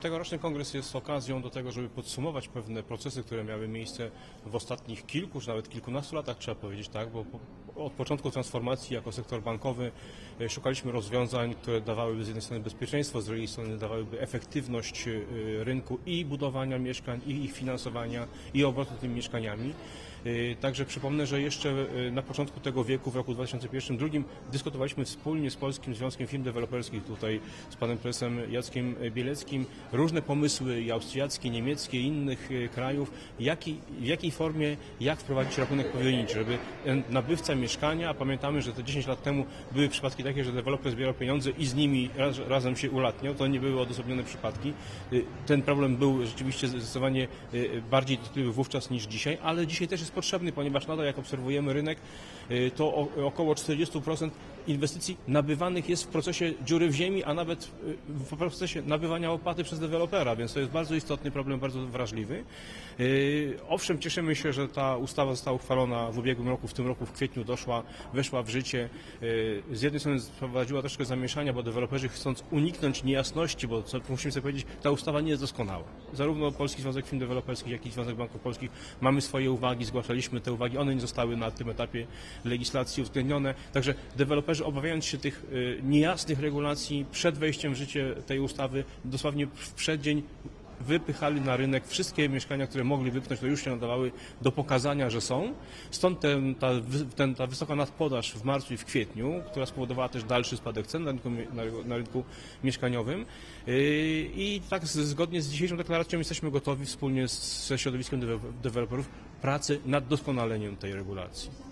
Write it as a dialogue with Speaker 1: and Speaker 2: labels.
Speaker 1: Tegoroczny kongres jest okazją do tego, żeby podsumować pewne procesy, które miały miejsce w ostatnich kilku, czy nawet kilkunastu latach, trzeba powiedzieć tak, bo od początku transformacji jako sektor bankowy e, szukaliśmy rozwiązań, które dawałyby z jednej strony bezpieczeństwo, z drugiej strony dawałyby efektywność e, rynku i budowania mieszkań, i ich finansowania, i obrotu tymi mieszkaniami. E, Także przypomnę, że jeszcze na początku tego wieku, w roku 2001-2002 dyskutowaliśmy wspólnie z Polskim Związkiem Firm Deweloperskich, tutaj z panem prezesem Jackiem Bieleckim, różne pomysły i austriackie, niemieckie, innych krajów, w jakiej formie, jak wprowadzić rachunek powierniczy, żeby nabywca mieszkania, a pamiętamy, że te 10 lat temu były przypadki takie, że deweloper zbierał pieniądze i z nimi raz, razem się ulatniał, to nie były odosobnione przypadki. Y, Ten problem był rzeczywiście zdecydowanie y, bardziej dotkliwy wówczas niż dzisiaj, ale dzisiaj też jest potrzebny, ponieważ nadal jak obserwujemy rynek, y, to około 40% inwestycji nabywanych jest w procesie dziury w ziemi, a nawet w procesie nabywania opłaty przez dewelopera, więc to jest bardzo istotny problem, bardzo wrażliwy. Owszem, cieszymy się, że ta ustawa została uchwalona w ubiegłym roku, w tym roku w kwietniu doszła, weszła w życie. Y, Z jednej strony sprowadziła troszkę zamieszania, bo deweloperzy chcąc uniknąć niejasności, bo co, musimy sobie powiedzieć, ta ustawa nie jest doskonała. Zarówno Polski Związek Firm Deweloperskich, jak i Związek Banków Polskich mamy swoje uwagi, zgłaszaliśmy te uwagi, one nie zostały na tym etapie legislacji uwzględnione. Także deweloperzy obawiając się tych y, niejasnych regulacji przed wejściem w życie tej ustawy, dosłownie w przeddzień wypychali na rynek wszystkie mieszkania, które mogli wypchnąć, to już się nadawały do pokazania, że są. Stąd ten, ta, ten, ta wysoka nadpodaż w marcu i w kwietniu, która spowodowała też dalszy spadek cen na rynku, na, na rynku mieszkaniowym. Yy, I tak zgodnie z dzisiejszą deklaracją jesteśmy gotowi wspólnie ze środowiskiem dewe- deweloperów pracy nad doskonaleniem tej regulacji.